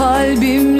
kalbimle